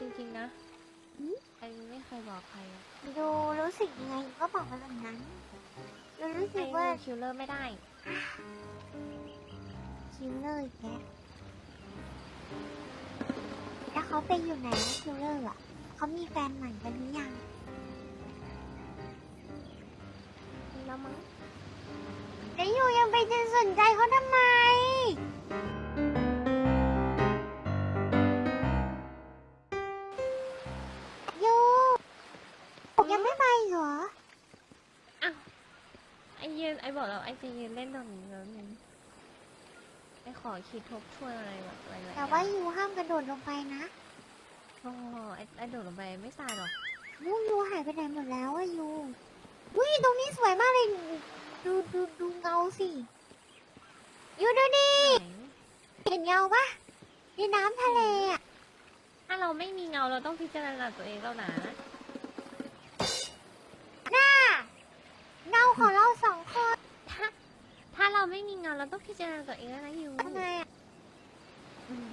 จริง ๆ นะหืมไอไม่เคยบอกใครอะดูรู้สึกยังไงก็บอกมาแบบนั้นดูรู้ไอสึกว่าคิวเลอร์ไม่ได้ คิวเลอร์อีกแล้วแล้วเขาไปอยู่ไหนนะคิวเลอร์อะเขามีแฟนใหม่กันหรือยังแล้วมั้งแล้วอยู่ยังไปจะสนใจเขาทำไม ยืนไอบอกแล้วไอจะยืนเล่นตรงนี้แล้วนึงไอขอคิดทบทวนอะไรแบบอะไรหลายๆแต่ว่าอย่งยูห้ามกระโดดลงไปนะโอ้โหไอไอโดดลงไปไม่ตายหรอกลูกยูหายไปไหนหมดแล้วอะยูอุ้ยตรงนี้สวยมากเลยดูดูดูเงาสิยูดูดิไหนเห็นเงาปะในน้ำทะเลอะถ้าเราไม่มีเงาเราต้องพิจารณาตัวเองแล้วนะน่าเงาของเราสองคนถ้าถ้า เราไม่มีเงาเราต้องพิจารณาตัวเองแล้วนะยูทำไมอะอืม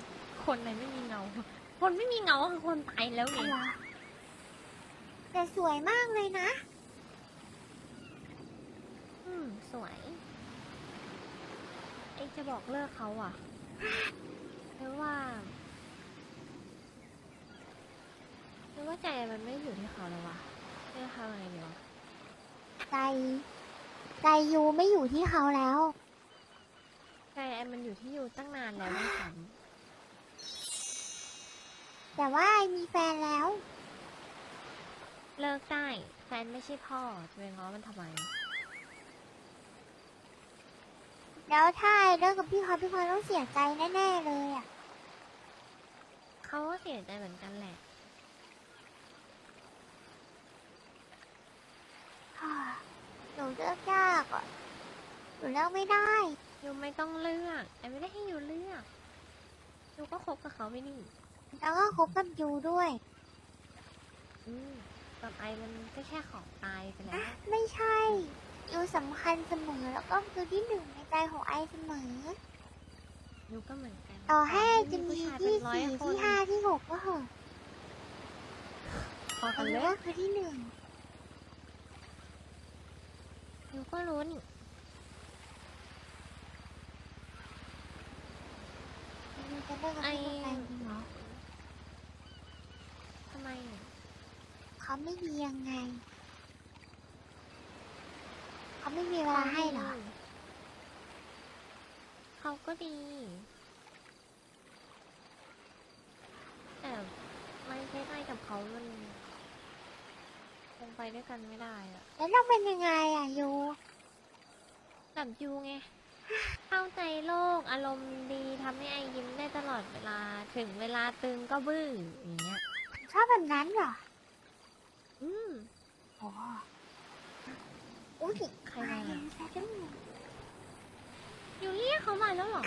คนไหนไม่มีเงา คนไม่มีเงาก็คือคนตายแล้วไงเหรอแต่สวยมากเลยนะ อืม สวยไอจะบอกเลิกเขาอะเพราะว่าเพราะว่าใจมันไม่อยู่ที่เขาแล้ววะเลือกเขายังไงดีวะใจ ใจยูไม่อยู่ที่เขาแล้ว ใจไอมันอยู่ที่อยู่ตั้งนานแล้วด้วยซ้แต่ว่าไอมีแฟนแล้วำเลิกได้ แฟนไม่ใช่พ่อจะไปง้อมันทำไม แล้วถ้าไอเลิกกับพี่เขาพี่เขาต้องเสียใจแน่ๆเลยอะเขาก็เสียใจเหมือนกันแหละ ฮ่าหนู เลือกยากอะหนูเลือกไม่ได้ยูไม่ต้องเลือกไอไม่ได้ให้ยูเลือกยูก็คบกับเขาไม่นี่แล้วก็คบกับยูด้วยอืมกับไอมันก็แค่ของตายไปแล้วไม่ใช่ยูสำคัญเสมอแล้วก็คือที่หนึ่งในใจของไอเสมอยูก็เหมือนกันต่อให้จะผู้มีชายที่เป็นร้อยสี่คนที่ห้าที่หกก็เหอะพอกันยูเลยก็คือที่หนึ่ง ยูก็รู้นี่ยูจะเลิกกับพี่คนนั้นจริงเหรอทำไมอะเขาไม่ดียังไง เขาไม่มีเวลาให้เหรอ เขาก็ดี แต่ไม่ใช่ได้กับเขามัน คงไปด้วยกันไม่ได้อะแล้วเราเป็นยังไงอะยูแบบยูไง เข้าใจโลกอารมณ์ดีทำให้ไอยิ้มได้ตลอดเวลา ถึงเวลาตึงก็บื้ออย่างเงี้ย ชอบแบบนั้นเหรอ อืมโอ้อุ้ยใครมามาเร็วซะด้วยยูเรียกเขามาแล้วเหรอ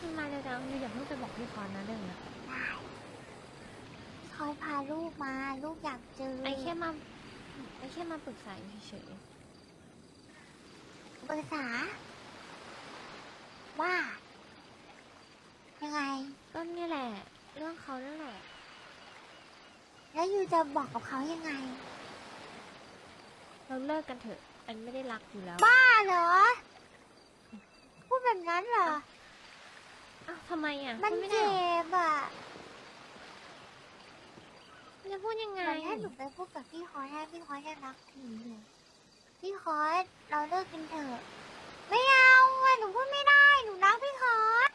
มันมาเร็วจังยูอย่าเพิ่งไปบอกพี่พรนะเรื่องนี้ได้ค อยพาลูกมา ลูกอยากเจอไอแค่มาไอแค่มาปรึกษาเฉยปรึกษา ว่า ยังไง ๆก็นี่แหละ เรื่องเขานั่นแหละแล้วยูจะบอกกับเขายังไง เราเลิกกันเถอะ อันไม่ได้รักอยู่แล้วบ้าเหรอ พูดแบบนั้นเหรอ อ้าวทำไมอะมันพูดไม่ได้เจ็หรอบอะ จะพูดยังไงแต่ถ้าหนูไปพูดกับพี่คอสให้พี่คอสจะรักหนูเลยพี่คอสเราเลิกกันเถอะ ไม่เอาอะหนูพูดไม่ได้ หนูรักพี่คอส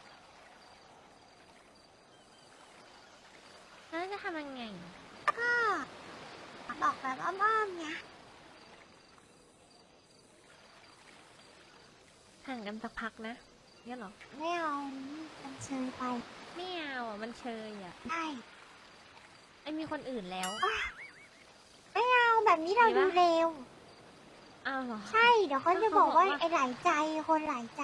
แล้วจะทำยังไง ก็บอกแบบอ้อมๆไงห่างกันสักพักนะเนี่ยเหรอ ไม่เอา มันเชยไป ไม่เอาอะ มันเชยอะได้ ไอมีคนอื่นแล้ว ไม่เอาแบบนี้เรามีปะดูเร็ว อ้าวเหรอ ใช่เดี๋ยวเขาจะบอกว่าไอ้หลายใจคนหลายใจ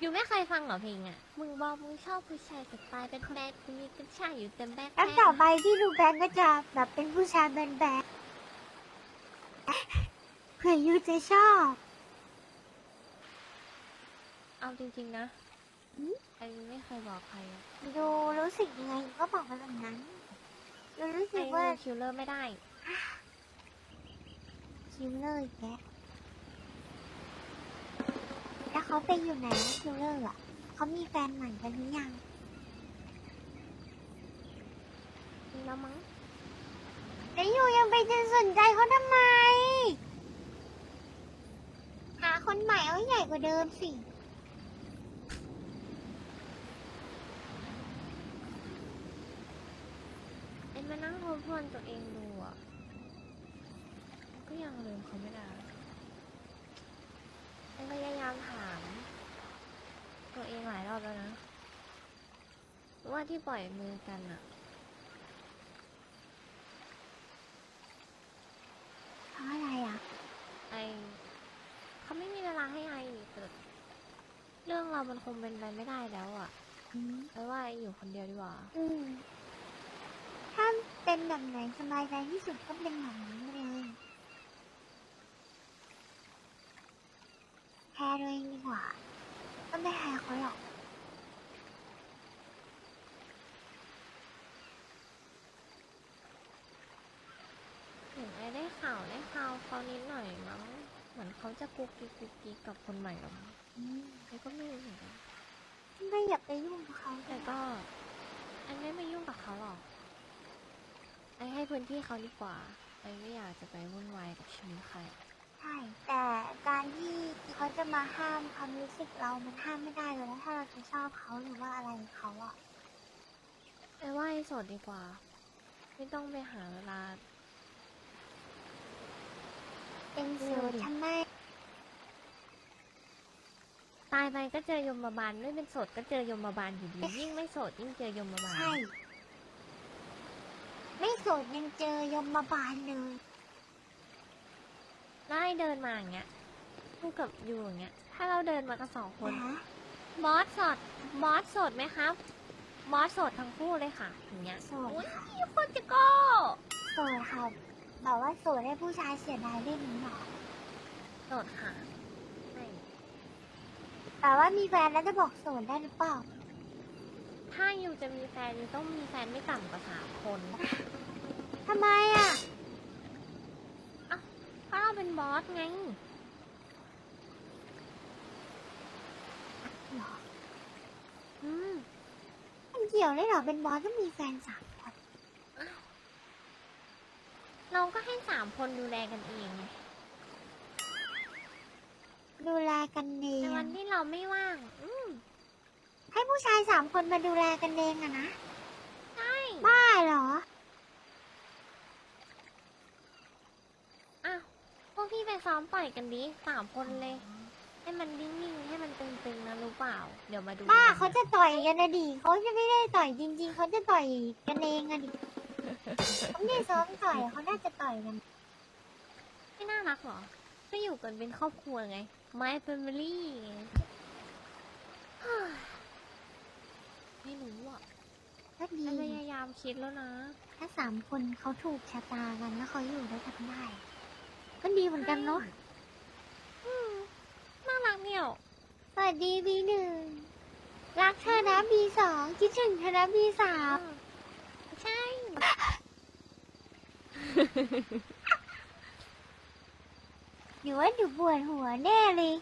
อยู่ไม่เคยฟังเหรอเพลงอะ มึงบอกมึงชอบผู้ชายสไตล์เป็นแบดมึงมีกระชายอยู่เต็มแบ็คแล้วต่อไปที่ดูแบนก็จะแบบเป็นผู้ชายแบนแบนเผื่อยูจะชอบ เอาจริงๆนะไอไม่เคยบอกใครอะดูรู้สึกยังไงก็บอกมาแบบนั้นดูรู้ไอคิวเลอร์ไม่ได้ คิวเลอร์อีกแล้วแล้วเขาไปอยู่ไหนคิวเลอร์อะเขามีแฟนใหม่กันหรือยังมีแล้วมั้งแล้วอยู่ยังไปจะสนใจเขาทำไม หาคนใหม่เอาใหญ่กว่าเดิมสิ ไอมานั่งทบทวนตัวเองดูอะก็ยังลืม เขาไม่ได้ไอพยายามถาม ตัวเองหลายรอบแล้วนะ ว่าที่ปล่อยมือกันอะเพราะอะไรอะไอเขาไม่มีเวลาให้ไอแต่เรื่องเรามันคงเป็นไปไม่ได้แล้วอะอืมไอว่าไออยู่คนเดียวดีกว่า อืมถ้าเป็นแบบไหนสบายใจที่สุดก็เป็นแบบนั้นเลยแคร์ตัวเองดีกว่า ก็ไม่แคร์เขาหรอก เห็นไอได้ข่าวได้ข่าวเขานิดหน่อยมั้ง เหมือนเขา จะกุ๊กกิ๊กกุ๊กกิ๊กกับคนใหม่หรอมั้งอืมไอก็ไม่รู้เหมือนกันไม่อยากไปยุ่งกับเขาแต่ก็ไอไม่มายุ่งกับเขาหรอกไอให้พื้นที่เขาดีกว่าไอไม่อยากจะไปวุ่นวายกับชีวิตใครใช่แต่การที่เขาจะมาห้ามความรู้สึกเรามันห้ามไม่ได้เลยนะถ้าเราจะชอบเขาหรือว่าอะไรเขาอะไอว่าไอโสดดีกว่า ไม่ต้องไปหาเวลาเป็นโสดทำไม ตายไปก็เจอยมบาลไม่เป็นโสดก็เจอยมบาลอยู่ดียิ่งไม่โสดยิ่งเจอยมบาลใช่ ไม่โสดยังเจอยมบาลเลยแล้วไอเดินมาอย่างเงี้ยคู่กับอยู่อย่างเงี้ย ถ้าเราเดินมากันสองคนนะบอสโสดบอสโสดไหมครับ บอสโสดทั้งคู่เลยค่ะอย่างเงี้ยโสดอุ้ยค่ะคนจะโก้โสดค่ะแบบว่าโสดให้ผู้ชายเสียดายได้นี้หรอโสดค่ะใช่ แต่ว่ามีแฟนแล้วจะบอกโสดได้หรือเปล่า ถ้ายูจะมีแฟนยูต้องมีแฟนไม่ต่ำกว่าสามคนทำไมอะเพราะเราเป็นบอสไง หรออืม มันเกี่ยวเลยเหรอเป็นบอสก็มีแฟนสามคน เราก็ให้สามคนดูแลกันเองไง ดูแลกันเอในงวันที่เราไม่ว่าง อืมให้ผู้ชายสามคนมาดูแลกันเองอะนะ ใช่ บ้าเหรอ อะ พวกพี่ไปซ้อมปล่อยกันดิสามคนเลย ให้มันนิ่งๆ ให้มันตึงๆนะรู้เปล่า เดี๋ยวมาดูบ้ากันเขาจะต่อยกันนะดิเขาจะไม่ได้ต่อยจริง ๆ เขาจะต่อยกันเองอะดิเขาไม่ได้ซ้อมต่อยเขาน่าจะต่อยกัน ไม่น่ารักเหรอ ก็อยู่กันเป็นครอบครัวไง My Family ไงเฮ้ยไม่รู้อะก็ดีพยายามคิดแล้วนะ ถ้าสามคนเขาถูกชะตากันแล้วเขาอยู่ด้วยกันได้ ก็ดีเหมือนกันเนาะอืมน่ารักเนี่ยสวัสดีบีหนึ่งรักเธอนะบีสองคิดถึงเธอนะบีสามใช่ หรือว่าหนูปวดหัวแน่เลย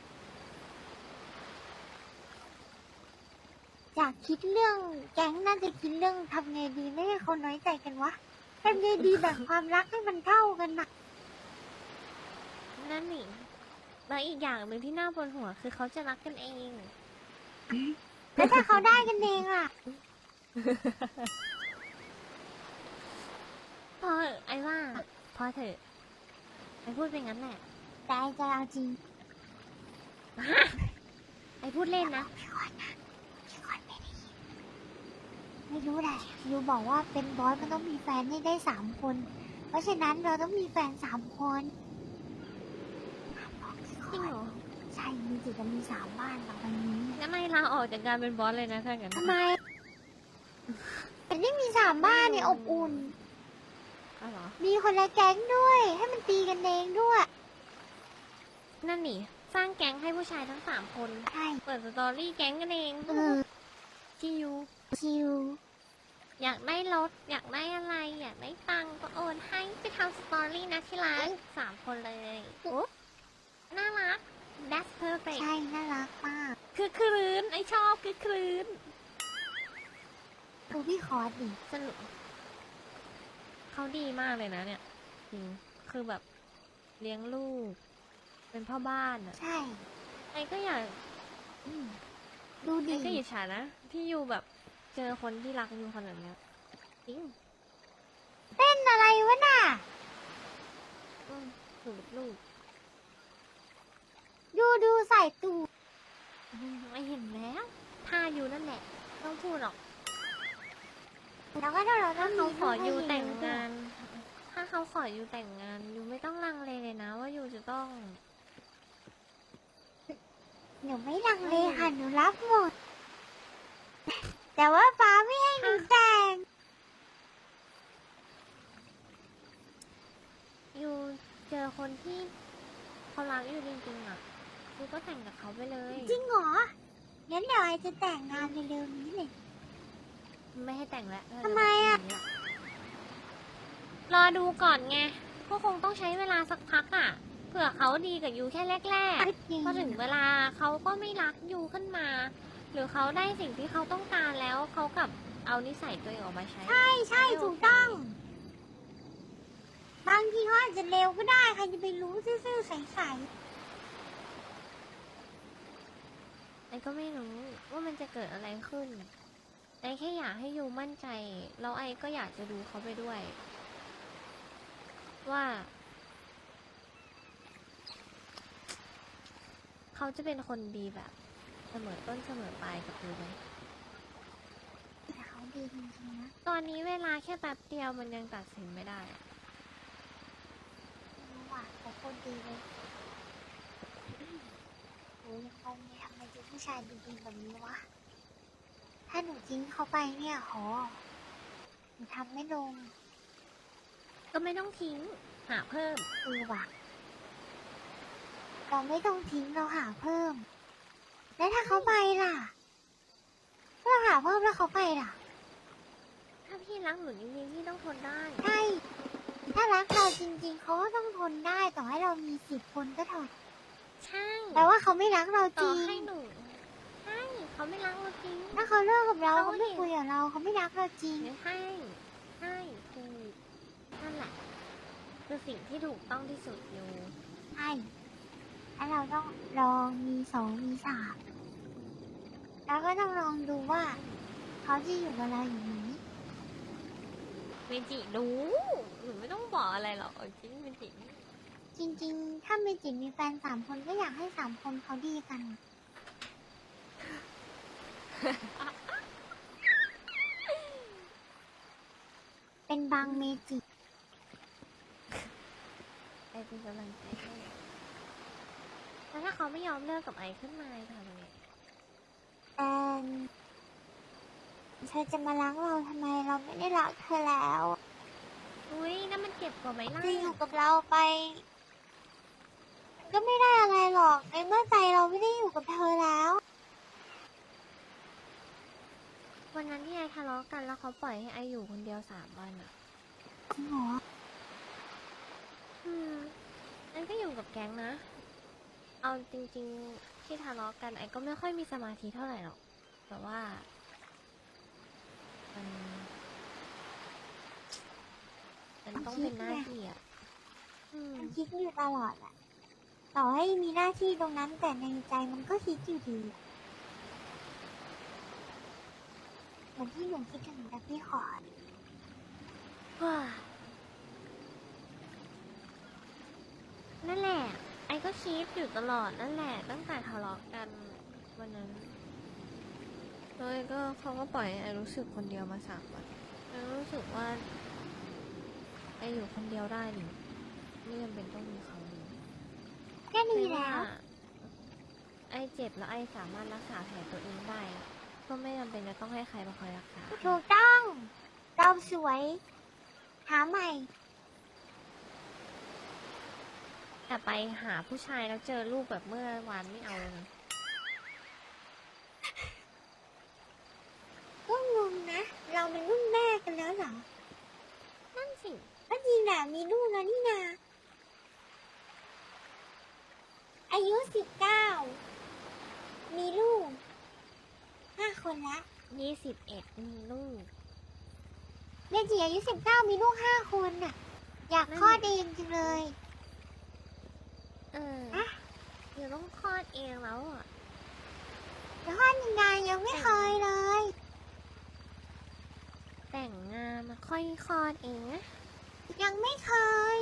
อยากคิดเรื่องแก๊งน่าจะคิดเรื่องทำไงดีไม่ให้เขาน้อยใจกันวะทำไงดีแบ่งความรักให้มันเท่ากันนะนั่นนี่แล้วอีกอย่างหนึ่งที่น่าปวดหัวคือเขาจะรักกันเอง แล้วถ้าเขาได้กันเองล่ะพอเถอะไอ้ว่าพอเถอะไอ้พูดเป็นงั้นแหละ แต่จะเอาจริงไอ้พูดเล่นนะพี่ขวัญนะพี่ขวัญไม่ได้ยินไม่รู้แหละยูบอกว่าเป็นบอสมันต้องมีแฟนให้ได้สามคน เพราะฉะนั้นเราต้องมีแฟนสามคนบอกพี่ขจริงวัญเหรอใช่มีจิตจะมีสามบ้านต่อไปนี้งั้นไม่ลาออกจากการเป็นบอสเลยนะถ้างั้นทำไมแต่นี่มีสามบ้านเนี่ยอบอุ่นอ้าวเหรอมีคนละแก๊งด้วย ให้มันตีกันเองด้วย นั่นนี่ สร้างแก๊งให้ผู้ชายทั้งสามคน ใช่เปิดสตอรี่แก๊งกันเองเออที่ยูคิวอยากได้รถ อยากได้อะไร อยากได้ตังค์ก็โอนให้ไปทำสตอรี่นะที่ร้านสามคนเลยโอ้น่ารัก that's perfect ใช่ น่ารักมาก คือคลืนไอชอบคือคลืนดูพี่คอร์ดดิสนุกเขาดีมากเลยนะเนี่ยจริงคือแบบเลี้ยงลูก เป็นพ่อบ้านอะใช่ ไอก็อยากอืมดูไอดีก็อิจฉานะ ที่อยู่แบบเจอคนที่รักอยู่ขนาดเนี้ยจริงเป็นอะไรวะน่ะ อืมสูดลูกดูดูใส่ตูดอืมไม่เห็นแล้วท่าอยู่นั่นแหละไม่ต้องพูดหรอก แล้วก็ถ้าเราต้ถ้าองเขามีขออยู่ลูกให้แต่งเร็วด้วยงาน ถ้าเขาขออยู่แต่งงานอยู่ไม่ต้องลังเลเลยนะ ว่าอยู่จะต้อง หนูไม่ลังเลค่ะหนูรับหมด แต่ว่าฟ้าไม่ให้หนูแต่ง อยู่เจอคนที่เขารักอยู่จริงๆอะอยู่ก็แต่งกับเขาไปเลย จริงเหรองั้นเดี๋ยวไอจะแต่งงานเร็วๆนี้เลยไม่ให้แต่งแล้วทำไมอะรอดูก่อนไง ก็คงต้องใช้เวลาสักพักอะเผื่อเขาดีกับยูแค่แรกๆพอถึงเวลาเขาก็ไม่รักยูขึ้นมา หรือเขาได้สิ่งที่เขาต้องการแล้วเขากลับเอานิสัยตัวเองออกมาใช้ ใช่ใช่ถูกต้อง บางทีเขาอาจจะเร็วก็ได้ใครจะไปรู้ซื่อๆใสไอ้ก็ไม่รู้ว่ามันจะเกิดอะไรขึ้นไอ้แค่อยากให้ยูมั่นใจ แล้วไอ้ก็อยากจะดูเขาไปด้วย ว่า เขาจะเป็นคนดีแบบ เสมอต้นเสมอปลายกับยูไหมๆแต่เขาดีจริงๆนะตอนนี้เวลาแค่แป๊บเดียวมันยังตัดสินไม่ได้อะรู้ว่าเขาโคตรดีเลยโอ้ยยังคงไม่ทำไมเจอผู้ชายดีๆแบบนี้วะ ถ้าหนูทิ้งเขาไปเนี่ยโหหนูทำไม่ลง ก็ไม่ต้องทิ้ง หาเพิ่ม เออว่ะ เราไม่ต้องทิ้งเราหาเพิ่ม แล้วถ้าเขาไปล่ะถ้าเราหาเพิ่มแล้วเขาไปล่ะ ถ้าพี่รักหนูจริงๆพี่ต้องทนได้ ใช่ ถ้ารักเราจริง ๆ เขาก็ต้องทนได้ต่อให้เรามีสิบคนก็ทนใช่แปลว่าเขาไม่รักเราจต่อริง ให้หนูใช่เขาไม่รักเราจริง ถ้าเขาเลิกกับเราเขาเขาไม่เห็น คุยกับเราเขาไม่รักเราจริง ใช่ใช่คือนั่นแหละคือสิ่งที่ถูกต้องที่สุดอยู่ ใช่ แล้วเราต้องลองมีสองมีสามแล้วก็ต้องลองดูว่า เขาจะอยู่กับเราอย่างนี้เมจิรู้หนูไม่ต้องบอกอะไรหรอกเอาจริงเมจิจริง ๆ ถ้าเมจิมีแฟนสามคนก็อยากให้สามคนเขาดีกัน เป็นบางเมจิ ไอเป็นกำลังใจให้ แล้วถ้าเขาไม่ยอมเลิกกับไอขึ้นมาทำไงแอนเธอจะมารักเราทำไมเราไม่ได้รักเธอแล้วอุ้ยนั่นมันเจ็บกว่าไหมล่ะจะอยู่กับเราไปมันก็ไม่ได้อะไรหรอกในเมื่อใจเราไม่ได้อยู่กับเธอแล้ว วันนั้นที่ไอทะเลาะกันแล้วเขาปล่อยให้ไออยู่คนเดียวสามวันอะจริงเหรออืมไอก็อยู่กับแก๊งนะ เอาจริงๆที่ทะเลาะกันไอก็ไม่ค่อยมีสมาธิเท่าไหร่หรอก แต่ว่ามันมันต้องเป็นหน้าที่อะอืมมันคิดอยู่ตลอดอะต่อให้มีหน้าที่ตรงนั้นแต่ในใจมันก็คิดอยู่ดีอะเหมือนที่หนูคิดถึงแต่พี่ขอดว้านั่นแหละ ไอก็คิดอยู่ตลอดนั่นแหละ ตั้งแต่ทะเลาะกันวันนั้นแล้วไอก็เขาก็ปล่อยให้ไอรู้สึกคนเดียวมาสามวันไอรู้สึกว่าไออยู่คนเดียวได้นี่ไม่จำเป็นต้องมีเขาเลยก็ดีไม่ว่าแล้ว ไอเจ็บแล้วไอสามารถรักษาแผลตัวเองได้อะก็ไม่จำเป็นจะต้องให้ใครมาคอยรักษา ถูกต้อง เราสวย หาใหม่ แต่ไปหาผู้ชายแล้วเจอลูกแบบเมื่อวานไม่เอาเลยก็งงนะ เราเป็นรุ่นแม่กันแล้วเหรอ นั่นสิก็จริงนะมีลูกแล้วนี่นา อายุสิบเก้า มีลูกห้าคนละยี่สิบเอ็ดมีลูกเรจิอายุสิบเก้ามีลูกห้าคนน่ะ อยากคลอดเองจังเลย เอออะเดี๋ยวต้องคลอดเองแล้วอะแล้วคลอดยังไงยังไม่เคยเลย แต่งงานมาค่อยคลอดเองนะยังไม่เคย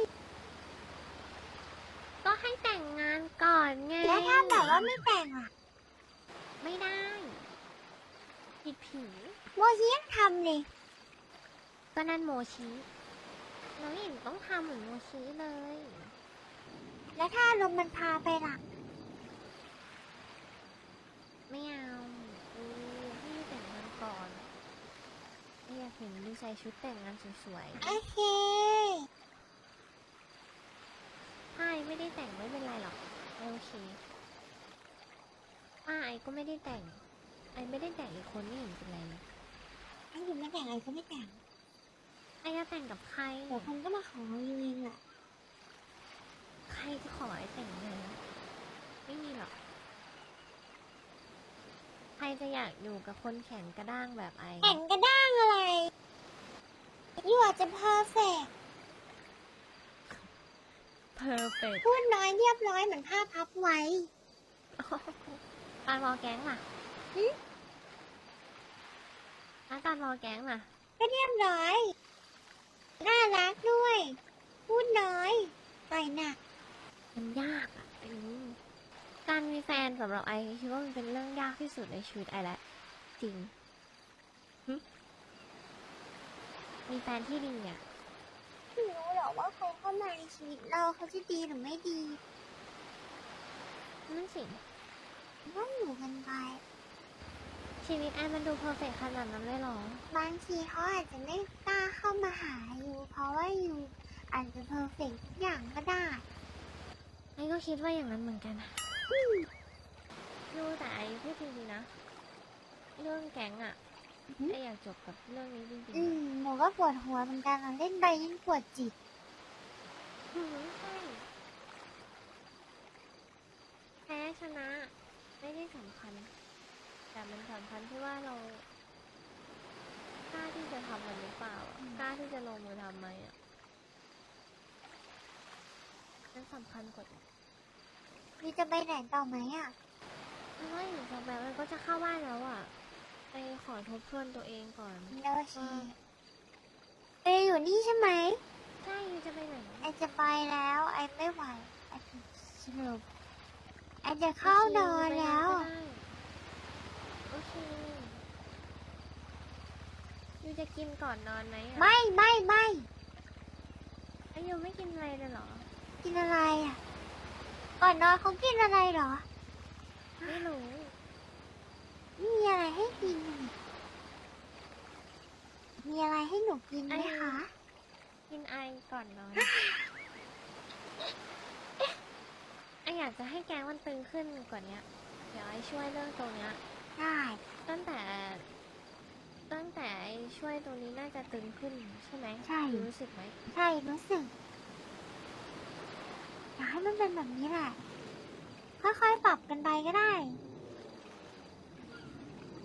ก็ให้แต่งงานก่อนไง แล้วถ้าแบบว่าไม่แต่งอะ ไม่ได้ผิดผีโมชิยังทำเลยก็นั่นโมชิน้องหญิงต้องทำเหมือนโมชิเลย แล้วถ้าลมมันพาไปล่ะไม่เอาเออให้แต่งงานก่อนไม่อยากเห็นดูใส่ชุดแต่งงานสวยโอเคๆถ้าไอไม่ได้แต่งไม่เป็นไรหรอกไอโอเคป้าไอก็ไม่ได้แต่ง ไอไม่ได้แต่งอีกคนไม่เห็นเป็นไรเลยไอ้อยู่ไม่แต่งไอ้ก็ไม่แต่งไอจะแต่งกับใคร เดี๋ยวคนก็มาขออยู่เองแหละ ใครจะขอไอแต่งงานไม่มีหรอก ใครจะอยากอยู่กับคนแขนกระด้างแบบไอแข่งกระด้างอะไรอยู่อาจจะเพอร์เฟกเพอร์เฟกพูดน้อยเรียบร้อยเหมือนผ้าพับไว้การรอแก๊งล่ะหึแล้วการรอแก๊งล่ะ ก็เรียบร้อย น่ารักด้วย พูดน้อย ต่อยหนัก มันยากอะอืมการมีแฟนสำหรับไอคิดว่ามันเป็นเรื่องยากที่สุดในชีวิตไอแล้วจริงหึมีแฟนที่ดีอะไม่รู้หรอกว่าใครเข้ามาในชีวิตเราเขาจะดีหรือไม่ดีนั่นสิก็อยู่กันไปชีวิตไอมันดูเพอร์เฟกขนาดนั้นเลยเหรอ บางทีเขาอาจจะไม่กล้าเข้ามาหาอยู่ เพราะว่าอยู่อาจจะเพอร์เฟกทุกอย่างก็ได้ ไอก็คิดว่าอย่างนั้นเหมือนกันอะรู้แต่ไอพูดจริงๆนะ เรื่องแก๊งอะอือหือไออยากจบกับเรื่องนี้จริงอืมหนูก็ปวดหัวเหมือนกันอะเล่นไปยิ่งปวดจิตๆอืมใช่แพ้ชนะ ไม่ได้สำคัญ แต่มันสำคัญที่ว่าเรากล้าที่จะทำมันหรือเปล่าอะกล้าที่จะลงมือทำไหมอะ นั่นสำคัญกว่ามีจะไปไหนต่อไหมอะเพราะว่าอยู่สักแบบมันก็จะเข้าบ้านแล้วอะ ไปขอทบทวนตัวเองก่อนโอเคเอยอยู่นี่ใช่ไหมใช่ยูจะไปไหนไอจะไปแล้ว ไอไม่ไหวไอสรุปไอจะเข้านอนแล้วโอเคยูจะกินก่อนนอนไหมอะไม่ไม่ไม่ไอ้ยูไม่กินอะไรเลยเหรอ กินอะไรอะก่อนนอนเขากินอะไรเหรอ ไม่รู้ไม่มีอะไรให้กินนี่มีอะไรให้หนูกินไหมคะ กินไอก่อนนอนไออยากจะให้แกงมันตึงขึ้นกว่าเนี้ยเดี๋ยวไอช่วยเรื่องตรงเนี้ยได้ ตั้งแต่ ตั้งแต่ไอช่วยตรงนี้น่าจะตึงขึ้นใช่ไหมใช่ยูรู้สึกไหมใช่รู้สึก อยากให้มันเป็นแบบนี้แหละ ค่อยๆ ปรับกันไปก็ได้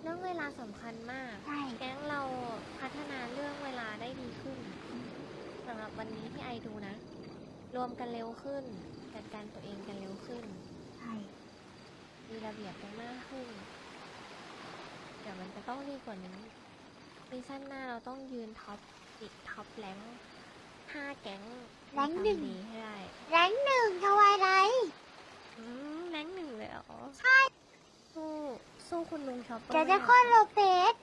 เรื่องเวลาสำคัญมาก ใช่ แก๊งเราพัฒนาเรื่องเวลาได้ดีขึ้นสำหรับวันนี้ที่ไอดูนะ รวมกันเร็วขึ้น จัดการตัวเองกันเร็วขึ้น ใช่ มีระเบียบกันมากขึ้นแต่มันจะต้องดีกว่านี้ซีซั่นหน้าเราต้องยืนท็อปติดท็อปแรงห้าแก๊ง แรงค์หนึ่ง ทำดีให้ได้แรงค์หนึ่งทวายไรท์อืมแรงค์หนึ่งเลยเหรอใช่สู้สู้คุณลุงช็อปเปอร์เดี๋ยวจะไม่โค่นโลเปส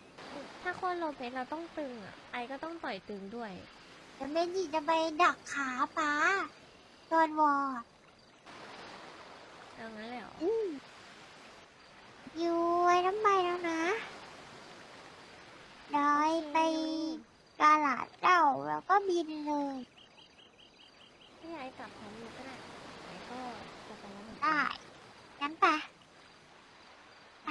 ถ้าโคนโลเปสเราต้องตึงอะไอก็ต้องต่อยตึงด้วยเดี๋ยวเมจิจะไปดักขาป้าโดนวอร์เอางั้นเลยเหรออืมอยู่ไว้น้ำใบแล้วนะเดอยไปกาลาดเจ้าแล้วก็บินเลย พี่ไอ้กลับของอยู่ก็ได้ไอ้ก็จะไปแล้วอนกัน ได้งั้นไปไป